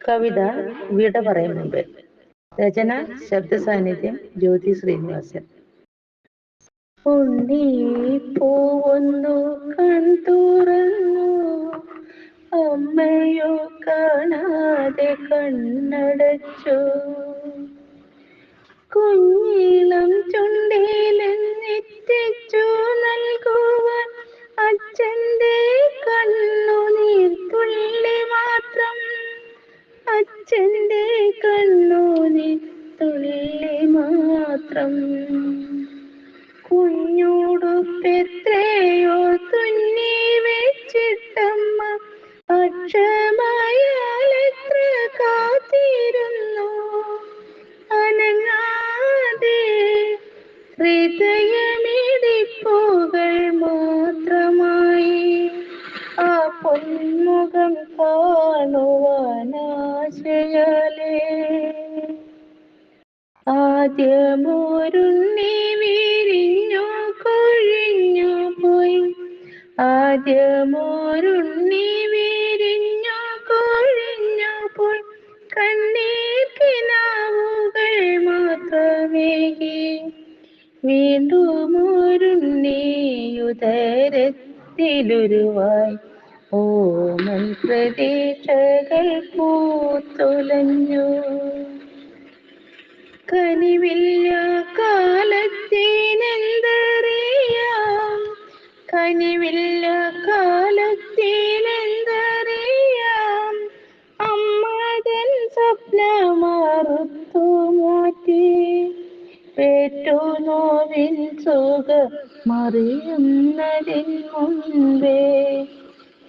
കവിത വിട പറയും മുമ്പ്. രചന ശബ്ദ സാന്നിധ്യം ജ്യോതി ശ്രീനിവാസൻ. ഉണ്ണി പോവൊന്നു കൺതുറന്നു അമ്മയോ കാണാതെ കണ്ണടച്ചു. കുഞ്ഞീളം ചുണ്ടിലെത്തിച്ചു നൽകുവാൻ അച്ഛന്റെ കണ്ണു തുള്ളി മാത്രം അച്ഛന്റെ കണ്ണുനീർ തുള്ളി മാത്രം. കുഞ്ഞുടുപ്പെത്രയോ തുന്നി വെച്ചിട്ടമ്മ അക്ഷമയാൽ ആദ്യമൊരുണ്ണി വിരിഞ്ഞു കൊഴിഞ്ഞു പോയി ആദ്യമോരുണ്ണി വിരിഞ്ഞു കൊഴിഞ്ഞു പോയി കണ്ണീർ കിനാവുകൾ മാത്രമേകി. വീണ്ടും ഒരുണ്ണിയുദരത്തിലുരുവായി ഓമൻ പ്രതീക്ഷകൾ പൂത്തുലഞ്ഞു. സ്വപ്നമാറുത്തു മാറ്റി. പേറ്റു നോവിൻ സുഖ മറിയുന്നതിൻ മുൻപേ.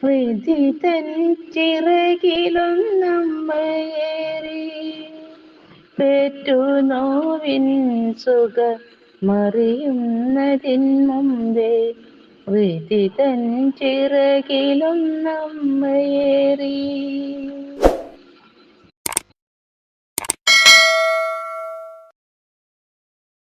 പ്രീതി തൻ ചിറകിലൊന്നമ്മയേറി പേറ്റു നോവിൻ സുഖ മറിയുന്നതിൻ മുമ്പേ പ്രീതി തൻ ചിറകിലൊന്നമ്മയേറി